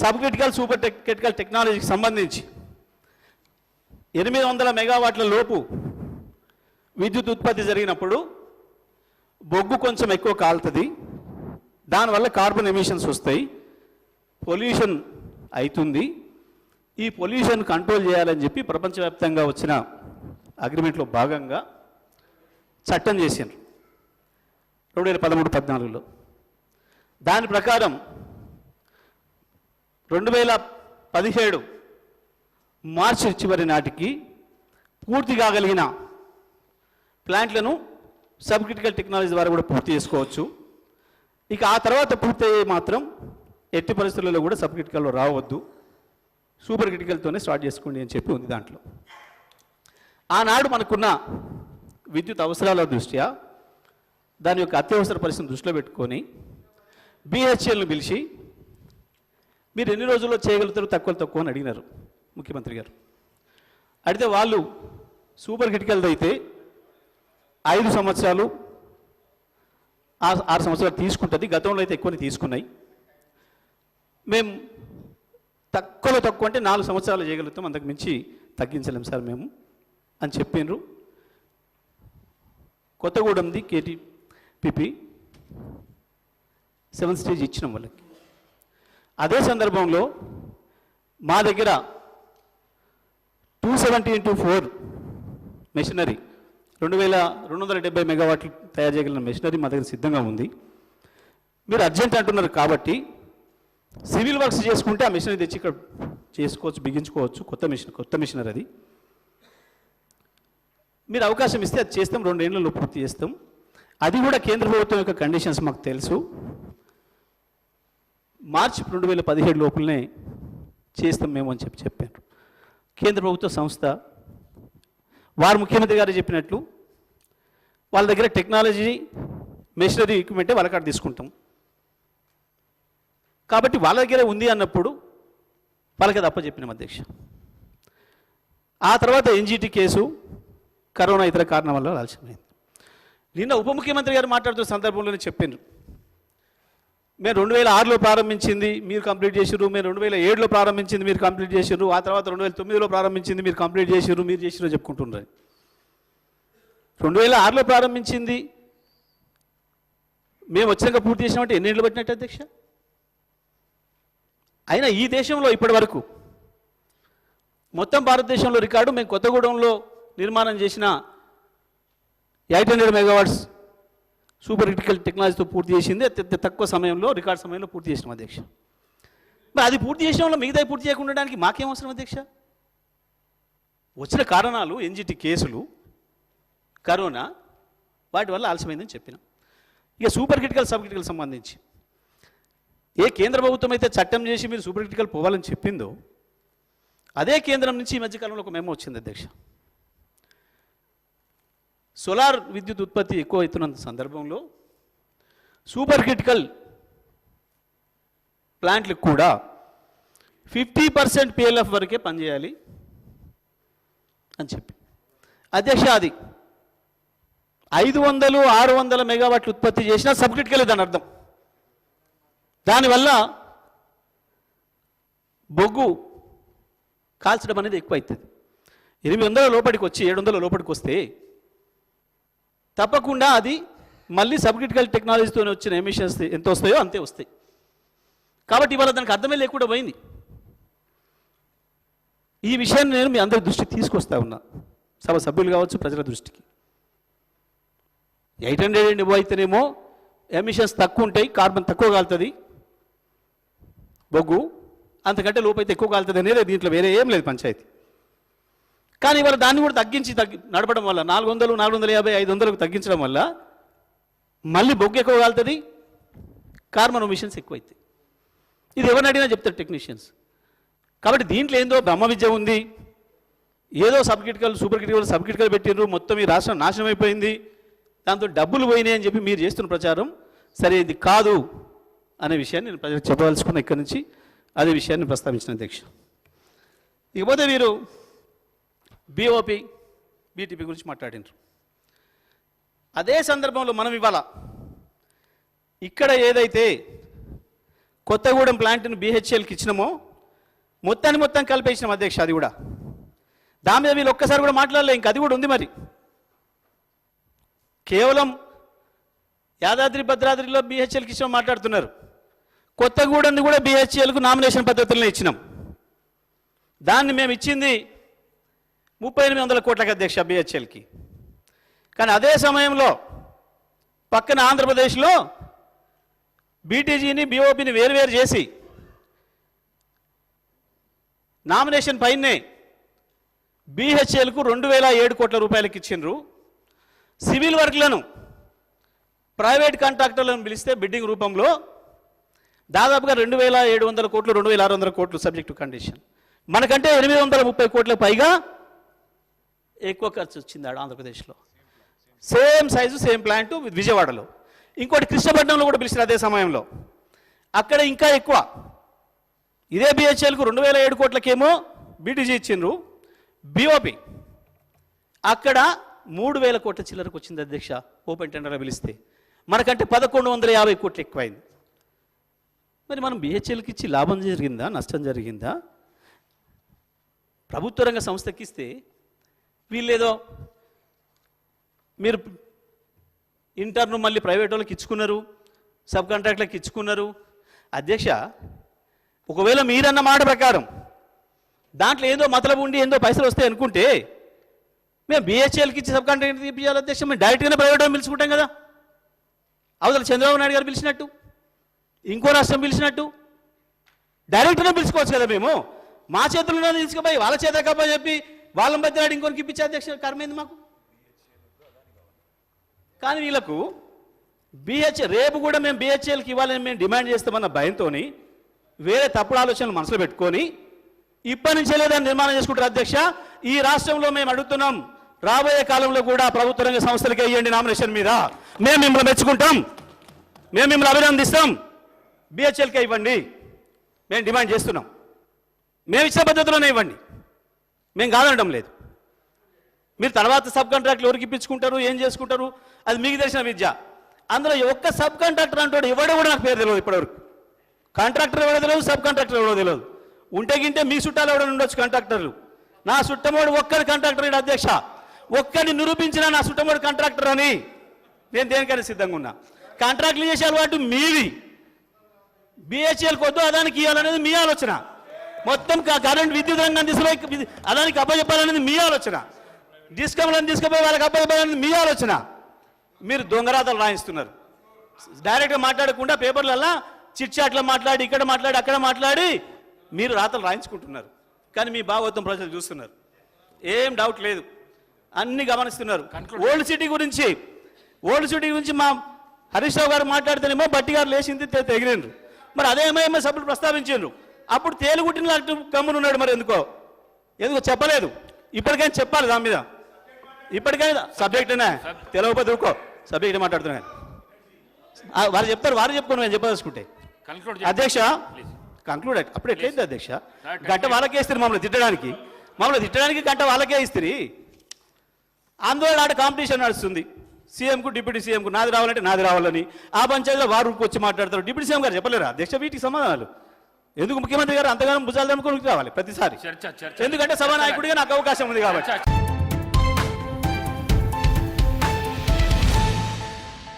Sub critical super tech critical టెక్నాలజీకి సంబంధించి ఎనిమిది వందల మెగావాట్ల లోపు విద్యుత్ ఉత్పత్తి జరిగినప్పుడు బొగ్గు కొంచెం ఎక్కువ కాలుతుంది. దానివల్ల కార్బన్ ఎమిషన్స్ వస్తాయి. పొల్యూషన్ అవుతుంది ఈ పొల్యూషన్ కంట్రోల్ చేయాలని చెప్పి ప్రపంచవ్యాప్తంగా వచ్చిన అగ్రిమెంట్లో భాగంగా చట్టం చేసిండ్రు. రెండు వేల పదమూడు పద్నాలుగులో. దాని ప్రకారం రెండు వేల పదిహేడు మార్చి చివరి నాటికి పూర్తి కాగలిగిన ప్లాంట్లను సబ్ క్రిటికల్ టెక్నాలజీ ద్వారా కూడా పూర్తి చేసుకోవచ్చు. ఇక ఆ తర్వాత పూర్తి అయ్యే మాత్రం ఎట్టి పరిస్థితుల్లో కూడా సబ్ క్రిటికల్లో రావద్దు. సూపర్ క్రిటికల్తోనే స్టార్ట్ చేసుకోండి అని చెప్పి ఉంది దాంట్లో. ఆనాడు మనకున్న విద్యుత్ అవసరాల దృష్ట్యా దాని యొక్క అత్యవసర పరిస్థితిని దృష్టిలో పెట్టుకొని బీహెచ్ఎల్ను పిలిచి మీరు ఎన్ని రోజుల్లో చేయగలుగుతారు తక్కువ తక్కువ అని అడిగినారు ముఖ్యమంత్రి గారు. అడిగితే వాళ్ళు సూపర్ క్రిటికల్ది అయితే ఐదు సంవత్సరాలు ఆరు సంవత్సరాలు తీసుకుంటుంది. గతంలో అయితే ఎక్కువని తీసుకున్నాయి. మేము తక్కువలో తక్కువ అంటే నాలుగు సంవత్సరాలు చేయగలుగుతాం. అంతకు మించి తగ్గించలేం సార్ మేము అని చెప్పిండ్రు కొత్తగూడెంది కేటీపీపీ సెవెన్ స్టేజ్ ఇచ్చినాం వాళ్ళకి. అదే సందర్భంలో మా దగ్గర two seventy into four machinery రెండు వేల రెండు వందల డెబ్బై మెగావాట్లు తయారు చేయగలిగిన మెషినరీ మా దగ్గర సిద్ధంగా ఉంది. మీరు అర్జెంట్ అంటున్నారు కాబట్టి సివిల్ వర్క్స్ చేసుకుంటే ఆ మిషనరీ తెచ్చి ఇక్కడ చేసుకోవచ్చు బిగించుకోవచ్చు. కొత్త మిషన్ కొత్త మిషనరీ అది. మీరు అవకాశం ఇస్తే అది చేస్తాం. రెండేళ్ళలో పూర్తి చేస్తాం. అది కూడా కేంద్ర ప్రభుత్వం యొక్క కండిషన్స్ మాకు తెలుసు. మార్చి రెండు వేల పదిహేడు లోపలనే చేస్తాం మేము అని చెప్పి చెప్పారు. కేంద్ర ప్రభుత్వ సంస్థ వారు ముఖ్యమంత్రి గారు చెప్పినట్లు వాళ్ళ దగ్గర టెక్నాలజీ మెషినరీ ఎక్విప్మెంటే వాళ్ళ కాడ తీసుకుంటాం. కాబట్టి వాళ్ళ దగ్గర ఉంది అన్నప్పుడు వాళ్ళకి అది అప్పచెప్పినాం అధ్యక్ష. ఆ తర్వాత ఎన్జీటీ కేసు కరోనా ఇతర కారణం వల్ల ఆలస్యమైంది నిన్న ఉప ముఖ్యమంత్రి గారు మాట్లాడుతున్న సందర్భంలోనే చెప్పిండ్రు మేము రెండు వేల ఆరులో ప్రారంభించింది మీరు కంప్లీట్ చేసిర్రు. మేము రెండు వేల ఏడులో ప్రారంభించింది మీరు కంప్లీట్ చేసిర్రు. ఆ తర్వాత రెండు వేల తొమ్మిదిలో ప్రారంభించింది మీరు కంప్లీట్ చేసిర్రు మీరు చేసిర్రు చెప్పుకుంటున్నారు రెండు వేల ఆరులో ప్రారంభించింది మేము వచ్చినాక పూర్తి చేసినామంటే ఎన్నేళ్ళు పట్టినట్టు అధ్యక్ష? అయినా ఈ దేశంలో ఇప్పటి వరకు మొత్తం భారతదేశంలో రికార్డు మేము కొత్తగూడెంలో నిర్మాణం చేసిన eight hundred megawatts super critical టెక్నాలజీతో పూర్తి చేసింది అత్యంత తక్కువ సమయంలో రికార్డ్ సమయంలో పూర్తి చేసినాం అధ్యక్ష. మరి అది పూర్తి చేసిన వల్ల మిగతా పూర్తి చేయకుండా ఉండడానికి మాకేం అవసరం అధ్యక్ష? వచ్చిన కారణాలు ఎన్జిటి కేసులు కరోనా వాటి వల్ల ఆలస్యమైందని చెప్పిన. ఇక సూపర్ క్రిటికల్ సబ్ క్రిటికల్ సంబంధించి. ఏ కేంద్ర ప్రభుత్వం అయితే చట్టం చేసి మీరు సూపర్ క్రిటికల్ పోవాలని చెప్పిందో అదే కేంద్రం నుంచి ఈ మధ్యకాలంలో ఒక మెమో వచ్చింది అధ్యక్ష. సోలార్ విద్యుత్ ఉత్పత్తి ఎక్కువ అవుతున్న సందర్భంలో సూపర్ క్రిటికల్ ప్లాంట్లకు కూడా ఫిఫ్టీ పర్సెంట్ పిఎల్ఎఫ్ వరకే పనిచేయాలి అని చెప్పి. అధ్యక్ష అది ఐదు వందలు ఆరు వందల మెగావాట్లు ఉత్పత్తి చేసినా సబ్ క్రిటికల్ దాని అర్థం. దానివల్ల బొగ్గు కాల్చడం అనేది ఎక్కువ అవుతుంది ఎనిమిది వందల లోపలికి వచ్చి ఏడు వందల లోపలికి వస్తే తప్పకుండా అది మళ్ళీ సబ్క్రిటికల్ టెక్నాలజీతో వచ్చిన ఎమిషన్స్ ఎంత వస్తాయో అంతే వస్తాయి. కాబట్టి ఇవాళ దానికి అర్థమే లేకుండా పోయింది. ఈ విషయాన్ని నేను మీ అందరి దృష్టికి తీసుకొస్తా ఉన్నా. సభ సభ్యులు కావచ్చు ప్రజల దృష్టికి. ఎయిట్ హండ్రెడ్ అండ్ అయితేనేమో ఎమిషన్స్ తక్కువ ఉంటాయి కార్బన్ తక్కువ కాలుతుంది. బొగ్గు అంతకంటే లోపైతే ఎక్కువ కాలుతుంది అనేది దీంట్లో వేరే ఏం లేదు పంచాయతీ. కానీ ఇవాళ దాన్ని కూడా తగ్గించి తగ్గి నడపడం వల్ల నాలుగు వందలు నాలుగు వందల యాభై ఐదు వందలకు తగ్గించడం వల్ల మళ్ళీ బొగ్గు ఎక్కువ కాలుతుంది కార్బన్ ఎమిషన్స్ ఎక్కువైతాయి. ఇది ఎవరిని అడిగినా చెప్తారు టెక్నీషియన్స్. కాబట్టి దీంట్లో ఏందో బ్రహ్మ విద్య ఉంది. ఏదో sub critical super critical sub critical పెట్టిండ్రు మొత్తం ఈ రాష్ట్రం నాశనం అయిపోయింది. దాంతో డబ్బులు పోయినాయి అని చెప్పి మీరు చేస్తున్న ప్రచారం సరే ఇది కాదు అనే విషయాన్ని నేను ప్రజలకు చెప్పదలుచుకున్న ఇక్కడి నుంచి. అదే విషయాన్ని ప్రస్తావించిన అధ్యక్ష ఇకపోతే మీరు బీఓపి బీటీపీ గురించి మాట్లాడినారు అదే సందర్భంలో మనం ఇవాళ ఇక్కడ ఏదైతే కొత్తగూడెం ప్లాంట్ని బీహెచ్ఎల్కి ఇచ్చినామో మొత్తాన్ని మొత్తం కలిపేసినాం అధ్యక్ష అది కూడా. దాని మీద వీళ్ళు ఒక్కసారి కూడా మాట్లాడలే ఇంకా అది కూడా ఉంది మరి. కేవలం యాదాద్రి భద్రాద్రిలో బీహెచ్ఎల్కి ఇచ్చిన మాట్లాడుతున్నారు. కొత్తగూడెంని కూడా బీహెచ్ఎల్కు నామినేషన్ పద్ధతులను ఇచ్చినాం. దాన్ని మేము ఇచ్చింది ముప్పై ఎనిమిది వందల కోట్లకి అధ్యక్ష బీహెచ్ఎల్కి కానీ అదే సమయంలో పక్కన ఆంధ్రప్రదేశ్లో బీటీజీని బీఓపీని వేరువేరు చేసి నామినేషన్ పైనే బీహెచ్ఎల్కు రెండు వేల ఏడు కోట్ల రూపాయలకి ఇచ్చిండ్రు. సివిల్ వర్క్లను ప్రైవేట్ కాంట్రాక్టర్లను పిలిస్తే బిడ్డింగ్ రూపంలో దాదాపుగా రెండు వేల ఏడు వందల కోట్లు రెండు వేల ఆరు వందల కోట్లు సబ్జెక్టు కండిషన్. మనకంటే ఎనిమిది వందల ముప్పై కోట్లకు పైగా ఎక్కువ ఖర్చు వచ్చింది ఆడ ఆంధ్రప్రదేశ్లో సేమ్ సైజు సేమ్ ప్లాంట్ విజయవాడలో ఇంకోటి కృష్ణపట్నంలో కూడా పిలిచిన అదే సమయంలో. అక్కడ ఇంకా ఎక్కువ. ఇదే బిహెచ్ఎల్కు రెండు వేల ఏడు కోట్లకేమో బీటీజీ ఇచ్చిండ్రు. బిఓపి అక్కడ మూడు వేల కోట్ల చిల్లరకు వచ్చింది అధ్యక్ష ఓపెన్ టెండర్లో పిలిస్తే. మనకంటే పదకొండు వందల యాభై కోట్లు ఎక్కువైంది. మరి మనం బిహెచ్ఎల్కి ఇచ్చి లాభం జరిగిందా నష్టం జరిగిందా? ప్రభుత్వ రంగ సంస్థకి ఇస్తే వీళ్ళేదో మీరు ఇంటర్ను మళ్ళీ ప్రైవేట్ వాళ్ళకి ఇచ్చుకున్నారు సబ్ కాంట్రాక్ట్లకు ఇచ్చుకున్నారు. అధ్యక్ష ఒకవేళ మీరన్న మాట ప్రకారం దాంట్లో ఏదో మతలబు ఉండి ఏందో పైసలు వస్తాయి అనుకుంటే మేము బిహెచ్ఎల్కి ఇచ్చి సబ్ కాంట్రాక్ట్ తీపించాలి అధ్యక్ష. మేము డైరెక్ట్గానే ప్రైవేట్ పిలుచుకుంటాం కదా. అవతల చంద్రబాబు నాయుడు గారు పిలిచినట్టు ఇంకో రాష్ట్రం పిలిచినట్టు డైరెక్ట్గా పిలుచుకోవచ్చు కదా మేము. మా చేతుల్లో తీసుకుపోయి వాళ్ళ చేత కప్ప చెప్పి వాళ్ళ మధ్య ఇంకొకరికి ఇప్పించే అధ్యక్ష కర్మైంది మాకు? కానీ వీళ్ళకు బిహెచ్ రేపు కూడా మేము బిహెచ్ఎల్కి ఇవ్వాలని మేము డిమాండ్ చేస్తామన్న భయంతో వేరే తప్పుడు ఆలోచనలు మనసులో పెట్టుకొని ఇప్పటి నుంచే లేదని నిర్మాణం చేసుకుంటారు అధ్యక్ష. ఈ రాష్ట్రంలో మేము అడుగుతున్నాం రాబోయే కాలంలో కూడా ప్రభుత్వ రంగ సంస్థలకి వేయండి నామినేషన్ మీద. మేము మిమ్మల్ని మెచ్చుకుంటాం మేము మిమ్మల్ని అభినందిస్తాం. బిహెచ్ఎల్కే ఇవ్వండి. మేము డిమాండ్ చేస్తున్నాం. మేము ఇచ్చిన పద్ధతిలోనే ఇవ్వండి. మేము కాదనడం లేదు. మీరు తర్వాత సబ్ కాంట్రాక్ట్లు ఎవరికి ఇప్పించుకుంటారు ఏం చేసుకుంటారు? అది మీకు తెలిసిన విద్య. అందులో ఒక్క సబ్ కాంట్రాక్టర్ అంటాడు ఎవడో కూడా నాకు పేరు తెలియదు ఇప్పటివరకు. కాంట్రాక్టర్ ఎవడో తెలియదు సబ్ కాంట్రాక్టర్ ఎవడో తెలియదు ఉంటే గింటే మీ చుట్టాలు ఎవడో ఉండొచ్చు కాంట్రాక్టర్లు. నా చుట్టమోడు ఒక్కరి కాంట్రాక్టర్ ఈడ అధ్యక్ష. ఒక్కరిని నిరూపించిన నా చుట్టమోడు కాంట్రాక్టర్ అని నేను దేనికైనా సిద్ధంగా ఉన్నా. కాంట్రాక్ట్లు చేసే అలవాటు మీది. బిహెచ్ఎల్ కొద్దు అదానికి ఇవ్వాలనేది మీ ఆలోచన. మొత్తం కరెంట్ విద్యుత్ రంగం తీసుకుపోయి విద్యు- అదానికి అప్పచెప్పాలనేది మీ ఆలోచన. డిస్కమ్లను తీసుకుపోయి వాళ్ళకి అప్పచెప్పాలనేది మీ ఆలోచన. మీరు దొంగరాతలు రాయిస్తున్నారు. డైరెక్ట్గా మాట్లాడకుండా పేపర్లల్లా చిట్చాట్లో మాట్లాడి ఇక్కడ మాట్లాడి అక్కడ మాట్లాడి మీరు రాతలు రాయించుకుంటున్నారు. కానీ మీ భాగవతం ప్రజలు చూస్తున్నారు. ఏం డౌట్ లేదు. అన్ని గమనిస్తున్నారు. ఓల్డ్ సిటీ గురించి ఓల్డ్ సిటీ గురించి మా హరీష్ రావు గారు మాట్లాడితేనేమో బట్టి గారు లేచింది తె- తెగిలిండ్రు మరి అదే ఎంఐఎంఏ సభ్యులు ప్రస్తావించారు అప్పుడు తేలుగుట్టిన లాంటి గమ్మునున్నాడు మరి ఎందుకో? ఎందుకో చెప్పలేదు. ఇప్పటికైనా చెప్పాలి దాని మీద. ఇప్పటికైనా సబ్జెక్టేనా తెలియకపోతే ఊరుకో. సబ్జెక్ట్ మాట్లాడుతున్నాను వారు చెప్తారు వారు చెప్పుకోను నేను చెప్పదలుచుకుంటే. అధ్యక్ష కంక్లూడ్ అప్పుడు ఎట్లయింది అధ్యక్ష? గంట వాళ్ళకే ఇస్తారు మమ్మల్ని తిట్టడానికి. మమ్మల్ని తిట్టడానికి గంట వాళ్ళకే ఇస్తారు. ఆందోళన ఆడ కాంపిటీషన్ నడుస్తుంది. సీఎంకు డిప్యూటీ సీఎంకు నాది రావాలంటే నాది రావాలని ఆ పంచాయతీలో వారు వచ్చి మాట్లాడతారు. డిప్యూటీ సీఎం గారు చెప్పలేరా? అధ్యక్ష వీటికి సమాధానాలు. ఎందుకు ముఖ్యమంత్రి గారు అంతగానో భుజాలు అనుకోనికి రావాలి ప్రతిసారి? ఎందుకంటే సభానాయకుడిగా నాకు అవకాశం ఉంది కాబట్టి.